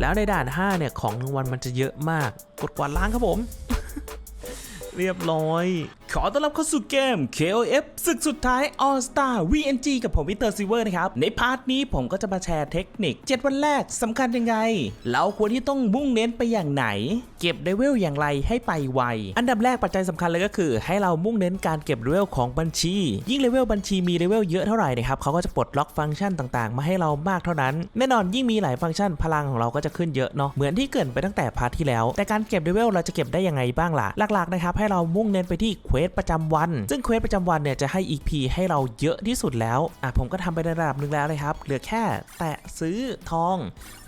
แล้วในด่าน 5 เนี่ย ของรางวัลมันจะเยอะมาก กดกวาดล้างครับผม เรียบร้อย ขอต้อนรับเข้าสู่เกม KOF ศึกสุดท้าย All Star VNG กับผมวิเตอร์ซิเวอร์นะครับ ในพาร์ทนี้ผมก็จะมาแชร์เทคนิค 7 วันแรกสำคัญยังไง เราควรที่ต้องมุ่งเน้นไปอย่างไหน เก็บเลเวลอย่างไรให้ไปไว อันดับแรกปัจจัยสำคัญเลยก็คือ ให้เรามุ่งเน้นการเก็บเลเวลของบัญชี ยิ่งเลเวลบัญชีมีเลเวลเยอะเท่าไหร่นะครับเขาก็จะปลดล็อกฟังก์ชันต่างๆ มาให้เรามากเท่านั้น แน่นอนยิ่งมีหลายฟังก์ชันพลังของเราก็จะขึ้นเยอะเนาะเหมือนที่เกรินไปตั้งแต่พาร์ทที่แล้ว แต่การเก็บเลเวลเราจะเก็บได้ยังไงบ้างล่ะหลักๆนะครับให้เรามุ่งเน้นไปที่เคววสประจำวัน ซึ่งเควสประจำวันเนี่ยจะให้ EP ให้เราเยอะที่สุดแล้วอะผมก็ทำไปในระดับหนึ่งแล้วเลยครับ เหลือแค่แตะซื้อทอง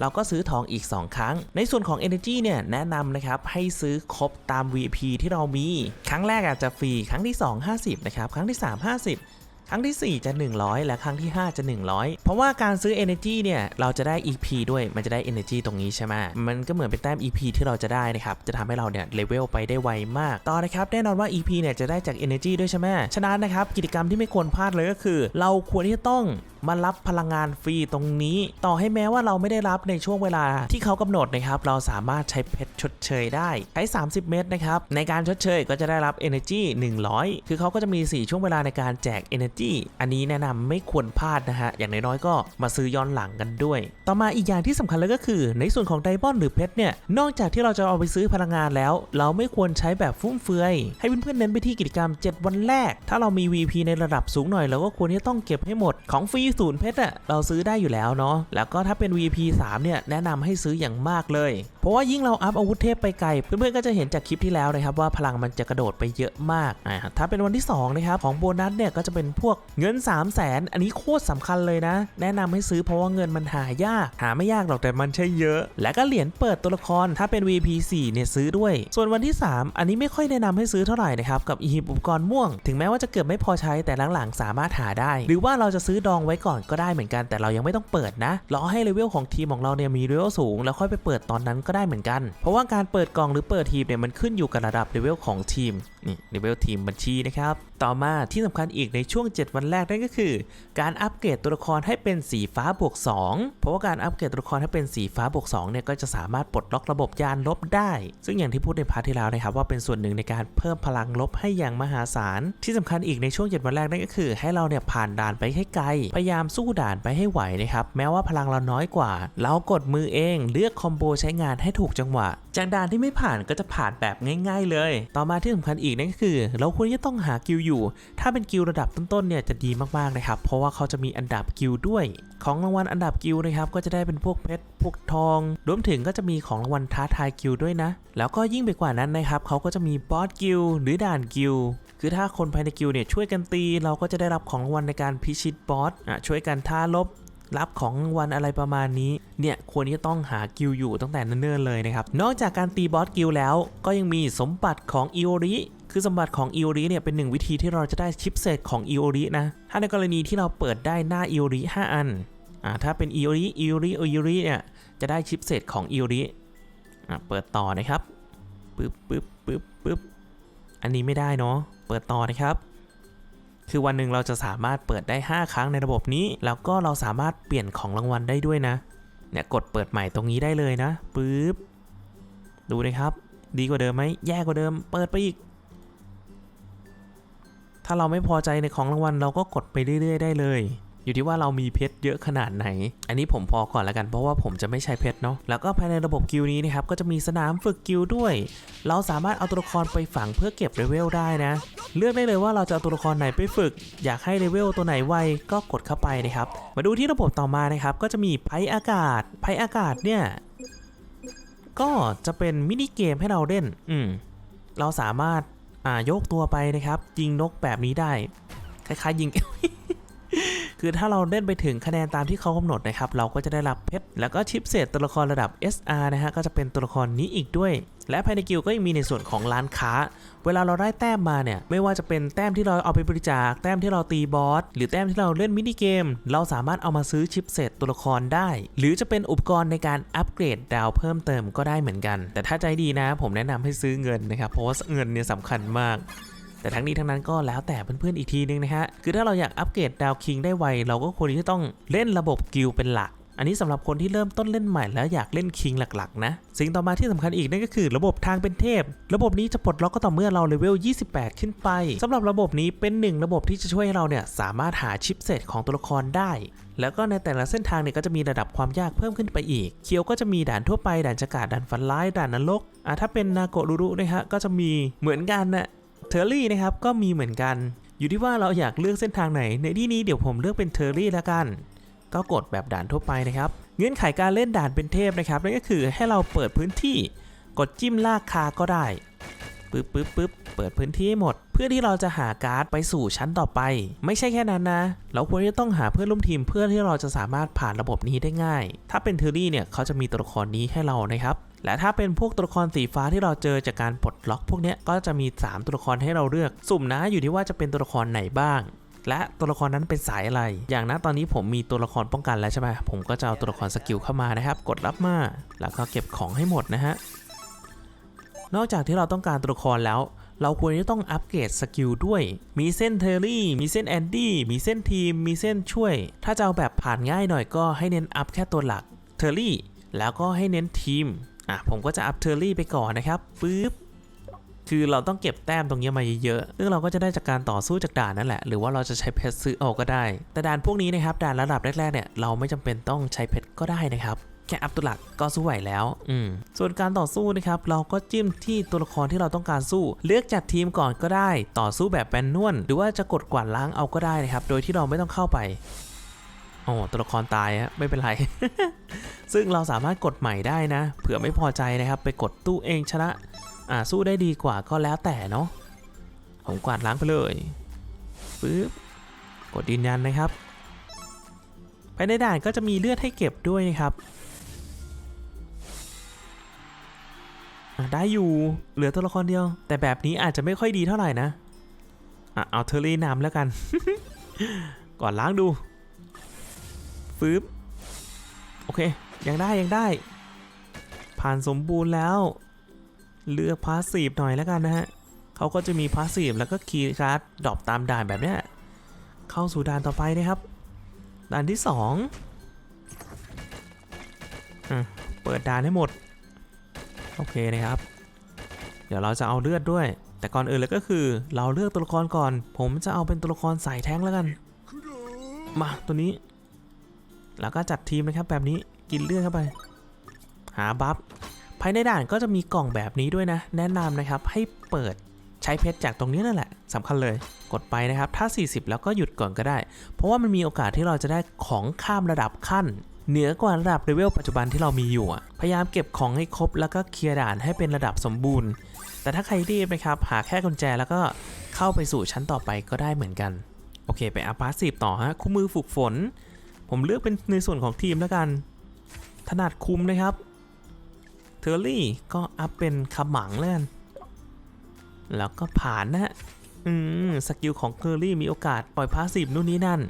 เราก็ซื้อทองอีก 2 ครั้ง ในส่วนของ Energy เนี่ยแนะนำนะครับให้ซื้อครบตาม VP ที่เรามี ครั้งแรกอาจจะฟรี ครั้งที่ 2 50 นะครับ ครั้งที่ 3 50 ครั้งที่ 4 จะ 100 และครั้งที่ 5 จะ 100 เพราะว่าการซื้อ Energy เนี่ยเราจะได้ EP ด้วยมันจะได้ Energy ตรงนี้ใช่ไหมมันก็เหมือนเป็นแต้ม EP ที่เราจะได้นะครับจะทำให้เราเนี่ยเลเวลไปได้ไวมากต่อนะครับแน่นอนว่า EP เนี่ยจะได้จาก Energy ด้วยใช่ไหมฉะนั้นนะครับกิจกรรมที่ไม่ควรพลาดเลยก็คือ เราควรที่จะต้องมารับพลังงานฟรีตรงนี้ ต่อให้แม้ว่าเราไม่ได้รับในช่วงเวลาที่เขากำหนดนะครับ เราสามารถใช้เพชรชดเชยได้ใช้ 30 เม็ดนะครับ ในการชดเชยก็จะได้รับ Energy 100 คือเขาก็จะมี 4 ช่วงเวลาในการแจก Energy อันนี้แนะนำไม่ควรพลาดนะฮะ อย่างน้อยๆก็มาซื้อย้อนหลังกันด้วย ต่อมาอีกอย่างที่สำคัญเลยก็คือ ในส่วนของไดมอนด์หรือเพชรเนี่ย นอกจากที่เราจะเอาไปซื้อพลังงานแล้ว เราไม่ควรใช้แบบฟุ่มเฟือย ให้เพื่อนๆเน้นไปที่กิจกรรม 7 วันแรก ถ้าเรามี VP ในระดับสูงหน่อยเราก็ควรที่จะต้องเก็บให้หมดของฟรีศูนย์เพชรอะเราซื้อได้อยู่แล้วเนาะแล้วก็ถ้าเป็น VP 3เนี่ยแนะนำให้ซื้ออย่างมากเลยเพราะว่ายิ่งเราอัพอาวุธเทพไปไกล เพื่อนๆก็จะเห็นจากคลิปที่แล้วนะครับว่าพลังมันจะกระโดดไปเยอะมากอ่าถ้าเป็นวันที่สองนะครับของโบนัสเนี่ยก็จะเป็นพวกเงิน 3 0 0 0 0นอันนี้โคตรสำคัญเลยนะ แนะนำให้ซื้อเพราะว่าเงินมันหายาก หาไม่ยากหรอกแต่มันใช่เยอะ และก็เหรียญเปิดตัวละครถ้าเป็น VP 4เนี่ยซื้อด้วย ส่วนวันที่ 3 อันนี้ไม่ค่อยแนะนำให้ซื้อเท่าไหร่นะครับกับอีหิบอุปกรณ์ม่วง ถึงแม้ว่าจะเกือบไม่พอใช้แต่หลังๆสามารถหาได้ หรือว่าเราจะซื้อดองไว้ก่อนก็ได้เหมือนกัน แต่เรายังไม่ต้องเปิดนะรอให้เลเวลของทีมของเราเนี่ยมีเลเวลสูงแล้วค่อยไปเปิดตอนนั้นก็ได้เหมือนกัน เพราะว่าการเปิดกล่องหรือเปิดทีมเนี่ยมันขึ้นอยู่กับระดับเลเวลของทีมนี่เลเวลทีมบัญชีนะครับ ต่อมาที่สำคัญอีกในช่วง 7 วันแรกนั่นก็คือ การอัปเกรดตัวละครให้เป็นสีฟ้าบวก2เพราะว่าการอัปเกรดตัวละครให้เป็นสีฟ้าบวก2เนี่ยก็จะสามารถปลดล็อกระบบยานลบได้ ซึ่งอย่างที่พูดในพาร์ทที่แล้วนะครับว่าเป็นส่วนหนึ่งในการเพิ่มพลังลบให้อย่างมหาศาล ที่สำคัญอีกในช่วง 7 วันแรกนั่นก็คือ ให้เราเนี่ยผ่านด่านไปให้ไกล พยายามสู้ด่านไปให้ไหวนะครับแม้ว่าพลังเราน้อยกว่า เรากดมือเองเลือกคอมโบใช้งานให้ถูกจังหวะ จากด่านที่ไม่ผ่านก็จะผ่านแบบง่าย ๆ เลย ต่อมาที่สำคัญอีกนั่นก็คือ เราควรจะต้องหากิลอยู่ ถ้าเป็นกิลระดับต้นๆเนี่ยจะดีมากๆนะครับ เพราะว่าเขาจะมีอันดับกิลด้วย ของรางวัลอันดับกิลนะครับก็จะได้เป็นพวกเพชรพวกทอง รวมถึงก็จะมีของรางวัลท้าทายกิลด้วยนะ แล้วก็ยิ่งไปกว่านั้นนะครับเขาก็จะมีบอสกิลหรือด่านกิลคือถ้าคนภายในกิลเนี่ยช่วยกันตี เราก็จะได้รับของรางวัลในการพิชิตบอสอะช่วยกันท้าลบรับของรางวัลอะไรประมาณนี้เนี่ยควรที่จะต้องหากิลอยู่ตั้งแต่เนิ่นๆเลยนะครับ นอกจากการตีบอสกิลแล้วก็ยังมีสมบัติของอิโอริ คือสมบัติของอิโอริเนี่ยเป็นหนึ่งวิธีที่เราจะได้ชิปเซตของอิโอรินะ ถ้าในกรณีที่เราเปิดได้หน้าอิโอริ5อันอ่าถ้าเป็นอิโอริอิโอริอิโอริเนี่ยจะได้ชิปเซตของอิโอริอะเปิดต่อนะครับปึ๊บปึ๊บปึ๊บปึ๊บอันนี้ไม่ได้เนาะเปิดต่อนะครับ คือวันหนึ่งเราจะสามารถเปิดได้ 5 ครั้งในระบบนี้ แล้วก็เราสามารถเปลี่ยนของรางวัลได้ด้วยนะเนี่ยกดเปิดใหม่ตรงนี้ได้เลยนะปึ๊บดูนะครับ ดีกว่าเดิมไหมแย่กว่าเดิม เปิดไปอีก ถ้าเราไม่พอใจในของรางวัลเราก็กดไปเรื่อย ๆ ได้เลย อยู่ที่ว่าเรามีเพชรเยอะขนาดไหน อันนี้ผมพอก่อนแล้วกันเพราะว่าผมจะไม่ใช้เพชรเนาะแล้วก็ภายในระบบกิลนี้นะครับก็จะมีสนามฝึกกิลด์ด้วย เราสามารถเอาตัวละครไปฝังเพื่อเก็บเลเวลได้นะ เลือกได้เลยว่าเราจะเอาตัวละครไหนไปฝึก อยากให้เลเวลตัวไหนไวก็กดเข้าไปนะครับ มาดูที่ระบบต่อมานะครับก็จะมีไพ่อากาศไพ่อากาศเนี่ยก็จะเป็นมินิเกมให้เราเล่น อืม เราสามารถ อ่าโยกตัวไปนะครับยิงนกแบบนี้ได้คล้ายๆยิง คือถ้าเราเล่นไปถึงคะแนนตามที่เขากำหนดนะครับ เราก็จะได้รับเพชร แล้วก็ชิปเศษตัวละครระดับ SR นะฮะ ก็จะเป็นตัวละครนี้อีกด้วย และภายในกิลก็ยังมีในส่วนของร้านค้า เวลาเราได้แต้มมาเนี่ย ไม่ว่าจะเป็นแต้มที่เราเอาไปบริจาค แต้มที่เราตีบอส หรือแต้มที่เราเล่นมินิเกม เราสามารถเอามาซื้อชิปเศษตัวละครได้ หรือจะเป็นอุปกรณ์ในการอัปเกรดดาวเพิ่มเติมก็ได้เหมือนกัน แต่ถ้าใจดีนะ ผมแนะนำให้ซื้อเงินนะครับ เพราะว่าเงินเนี่ยสำคัญมาก แต่ทั้งนี้ทั้งนั้นก็แล้วแต่เพื่อนๆอีกทีนึงนะฮะ คือถ้าเราอยากอัปเกรดดาวคิงได้ไว เราก็ควรที่จะต้องเล่นระบบกิลเป็นหลัก อันนี้สำหรับคนที่เริ่มต้นเล่นใหม่แล้วอยากเล่นคิงหลักๆ นะ สิ่งต่อมาที่สำคัญอีกนั่นก็คือ ระบบทางเป็นเทพ ระบบนี้จะปลดล็อกก็ต่อเมื่อเราเลเวล 28 ขึ้นไปสำหรับระบบนี้เป็นหนึ่งระบบที่จะช่วยให้เราเนี่ยสามารถหาชิปเซตของตัวละครได้แล้วก็ในแต่ละเส้นทางเนี่ยก็จะมีระดับความยากเพิ่มขึ้นไปอีก เคียวก็จะมีด่านทั่วไป ด่านจักรด่านฟันร้าย ด่านนรก อะถ้าเป็นนาโกรุรุนะฮะ ก็จะมีเหมือนกันนะ เทอร์รี่นะครับก็มีเหมือนกัน อยู่ที่ว่าเราอยากเลือกเส้นทางไหน ในที่นี้เดี๋ยวผมเลือกเป็นเทอร์รี่แล้วกัน ก็กดแบบด่านทั่วไปนะครับ เงื่อนไขการเล่นด่านเป็นเทพนะครับนั่นก็คือให้เราเปิดพื้นที่ กดจิ้มลากคาก็ได้ปึ๊บปึ๊บปึ๊บเปิดพื้นที่ให้หมด เพื่อที่เราจะหาการ์ดไปสู่ชั้นต่อไป ไม่ใช่แค่นั้นนะ เราควรจะต้องหาเพื่อนร่วมทีมเพื่อที่เราจะสามารถผ่านระบบนี้ได้ง่าย ถ้าเป็นเทอร์รี่เนี่ยเขาจะมีตัวละครนี้ให้เรานะครับ และถ้าเป็นพวกตัวละครสีฟ้าที่เราเจอจากการปลดล็อกพวกนี้ก็จะมี 3 ตัวละครให้เราเลือกสุ่มนะอยู่ที่ว่าจะเป็นตัวละครไหนบ้าง และตัวละครนั้นเป็นสายอะไร อย่างนะตอนนี้ผมมีตัวละครป้องกันแล้วใช่ไหมผมก็จะเอาตัวละครสกิลเข้ามานะครับ กดรับมา แล้วก็เก็บของให้หมดนะฮะนอกจากที่เราต้องการตัวละครแล้ว เราควรจะต้องอัปเกรดสกิลด้วย มีเส้นเทอร์รี่ มีเส้นแอนดี้ มีเส้นทีม มีเส้นช่วย ถ้าจะเอาแบบผ่านง่ายหน่อยก็ให้เน้นอัพแค่ตัวหลักเทอร์รี่ แล้วก็ให้เน้นทีม อะผมก็จะอัพเทอร์รี่ไปก่อนนะครับปึ๊บคือเราต้องเก็บแต้มตรงนี้มาเยอะๆ ซึ่งเราก็จะได้จากการต่อสู้จากด่านนั่นแหละ หรือว่าเราจะใช้เพชรซื้อเอาก็ได้ แต่ด่านพวกนี้นะครับ ด่านระดับแรกๆเนี่ย เราไม่จำเป็นต้องใช้เพชรก็ได้นะครับ แค่อัพตัวหลักก็สู้ไหวแล้ว อืม ส่วนการต่อสู้นะครับ เราก็จิ้มที่ตัวละครที่เราต้องการสู้ เลือกจัดทีมก่อนก็ได้ ต่อสู้แบบแบนนวล หรือว่าจะกดกวาดล้างเอาก็ได้นะครับ โดยที่เราไม่ต้องเข้าไป โอ้ตัวละครตายฮะไม่เป็นไร ซึ่งเราสามารถกดใหม่ได้นะ เผื่อไม่พอใจนะครับ ไปกดตู้เองชนะ อ่าสู้ได้ดีกว่าก็แล้วแต่เนาะผมกวาดล้างไปเลยปึ๊บกดยืนยันนะครับภายในด่านก็จะมีเลือดให้เก็บด้วยนะครับได้อยู่เหลือตัวละครเดียว แต่แบบนี้อาจจะไม่ค่อยดีเท่าไหร่นะอะเอาเทอร์รี่นำแล้วกัน ก่อนล้างดู ปึ๊บโอเค ยังได้ยังได้ ผ่านสมบูรณ์แล้ว เลือกพาสซีฟหน่อยแล้วกันนะฮะเขาก็จะมีพาสซีฟแล้วก็คีย์การ์ดดรอปตามด่านแบบเนี้ยเข้าสู่ด่านต่อไปนะครับ ด่านที่2อะเปิดด่านให้หมด โอเคนะครับ เดี๋ยวเราจะเอาเลือดด้วย แต่ก่อนอื่นเลยก็คือ เราเลือกตัวละครก่อน ผมจะเอาเป็นตัวละครสายแท้งแล้วกัน มาตัวนี้ แล้วก็จัดทีมนะครับแบบนี้กินเลือดเข้าไป หาบัฟภายในด่านก็จะมีกล่องแบบนี้ด้วยนะ แนะนำนะครับให้เปิดใช้เพชรจากตรงนี้นั่นแหละสำคัญเลยกดไปนะครับ ถ้า 40 แล้วก็หยุดก่อนก็ได้ เพราะว่ามันมีโอกาสที่เราจะได้ของข้ามระดับขั้น เหนือกว่าระดับเลเวลปัจจุบันที่เรามีอยู่ พยายามเก็บของให้ครบแล้วก็เคลียร์ด่านให้เป็นระดับสมบูรณ์ แต่ถ้าใครรีบนะครับ หาแค่กุญแจแล้วก็เข้าไปสู่ชั้นต่อไปก็ได้เหมือนกัน โอเค ไปอัพพาสซีฟต่อฮะคู่มือฝึกฝน ผมเลือกเป็นในส่วนของทีมแล้วกัน ถนัดคุมนะครับ เทอร์รี่ก็อัพเป็นขมังแล้วกัน แล้วก็ผ่านนะฮะอืม สกิลของเทอร์รี่มีโอกาสปล่อยพาสซีฟนู่นนี่นั่น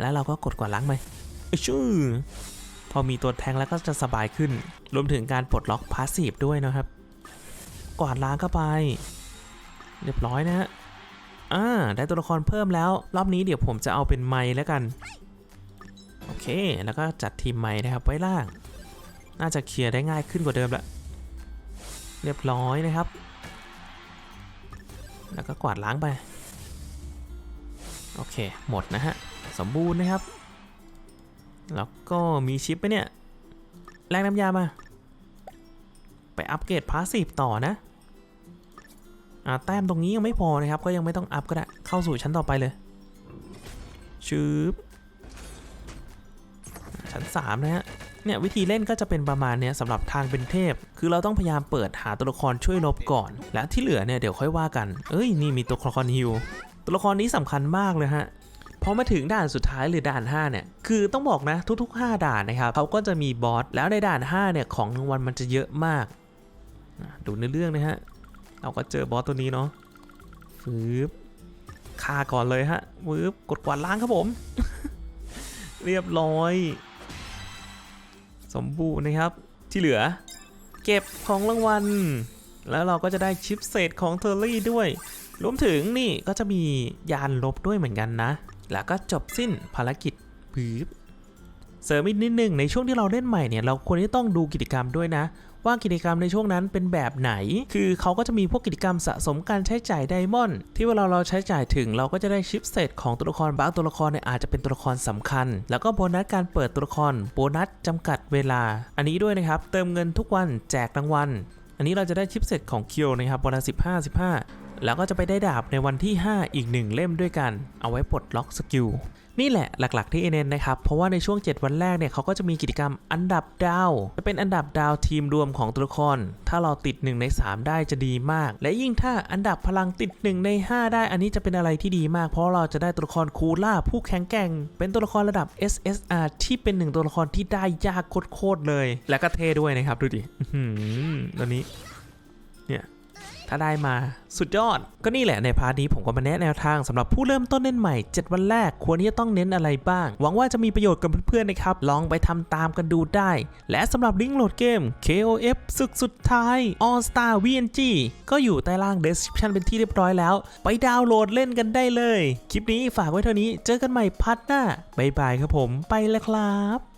แล้วเราก็กดกวาดล้างไปชื่อพอมีตัวแทงแล้วก็จะสบายขึ้น รวมถึงการปลดล็อกพาสซีฟด้วยนะครับ กวาดล้างเข้าไป เรียบร้อยนะฮะอ่า ได้ตัวละครเพิ่มแล้ว รอบนี้เดี๋ยวผมจะเอาเป็นไม้แล้วกัน โอเค แล้วก็จัดทีมไม้นะครับไว้ล่าง น่าจะเคลียร์ได้ง่ายขึ้นกว่าเดิมละ เรียบร้อยนะครับ แล้วก็กวาดล้างไป โอเค หมดนะฮะ สมบูรณ์นะครับ แล้วก็มีชิปไหมเนี่ย แรงน้ำยามา ไปอัปเกรดพาสซีฟต่อนะอ่าแต้มตรงนี้ยังไม่พอนะครับ ก็ยังไม่ต้องอัพก็ได้ เข้าสู่ชั้นต่อไปเลยชืบ ชั้น3นะฮะเนี่ยวิธีเล่นก็จะเป็นประมาณเนี้ยสำหรับทางเป็นเทพ คือเราต้องพยายามเปิดหาตัวละครช่วยลบก่อน และที่เหลือเนี่ยเดี๋ยวค่อยว่ากัน เอ้ยนี่มีตัวละครฮิวตัวละครนี้สำคัญมากเลยฮะพอมาถึงด่านสุดท้ายหรือด่าน 5 เนี่ย คือต้องบอกนะทุก ๆ 5 ด่านนะครับเขาก็จะมีบอส แล้วในด่าน 5 เนี่ย ของรางวัลมันจะเยอะมาก ดูในเรื่องนะฮะ เราก็เจอบอสตัวนี้เนาะฟืบฆ่าก่อนเลยฮะฟืบกดกวาดล้างครับผม เรียบร้อย สมบูรณ์นะครับ ที่เหลือ เก็บของรางวัล แล้วเราก็จะได้ชิปเศษของเทอร์รี่ด้วย รวมถึงนี่ก็จะมียานลบด้วยเหมือนกันนะ แล้วก็จบสิ้นภารกิจปื๊บเสริมอีกนิดนึงในช่วงที่เราเล่นใหม่เนี่ยเราควรที่ต้องดูกิจกรรมด้วยนะ ว่ากิจกรรมในช่วงนั้นเป็นแบบไหน คือเขาก็จะมีพวกกิจกรรมสะสมการใช้จ่ายไดมอนด์ที่เวลาเราใช้จ่ายถึงเราก็จะได้ชิปเซตของตัวละครบางตัวละครเนี่ยอาจจะเป็นตัวละครสำคัญ แล้วก็โบนัสการเปิดตัวละครโบนัสจำกัดเวลา อันนี้ด้วยนะครับ เติมเงินทุกวันแจกรางวัลอันนี้เราจะได้ชิปเซตของเคียวนะครับวันละ15 15 แล้วก็จะไปได้ดาบในวันที่ 5 อีก 1 เล่มด้วยกัน เอาไว้ปลดล็อกสกิล นี่แหละหลักๆที่เอเนนนะครับ เพราะว่าในช่วง 7 วันแรกเนี่ยเขาก็จะมีกิจกรรมอันดับดาว จะเป็นอันดับดาวทีมรวมของตัวละคร ถ้าเราติด 1 ใน 3 ได้จะดีมาก และยิ่งถ้าอันดับพลังติด 1 ใน 5 ได้ อันนี้จะเป็นอะไรที่ดีมาก เพราะเราจะได้ตัวละครคูล่าผู้แข็งแกร่ง เป็นตัวละครระดับ SSR ที่เป็นหนึ่งตัวละครที่ได้ยากโคตรเลย และก็เท่ด้วยนะครับดูดิอื้อหือตัวนี้เนี่ย ถ้าได้มาสุดยอด ก็นี่แหละในพาร์ทนี้ผมก็มาแนะแนวทางสำหรับผู้เริ่มต้นเล่นใหม่ 7 วันแรกควรที่จะต้องเน้นอะไรบ้าง หวังว่าจะมีประโยชน์กับเพื่อนๆนะครับ ลองไปทำตามกันดูได้ และสำหรับลิงก์โหลดเกม KOF ศึกสุดท้าย All Star VNG ก็อยู่ใต้ล่าง description เป็นที่เรียบร้อยแล้ว ไปดาวน์โหลดเล่นกันได้เลย คลิปนี้ฝากไว้เท่านี้เจอกันใหม่พาร์ทหน้าบ๊ายบายครับผมไปแล้วครับ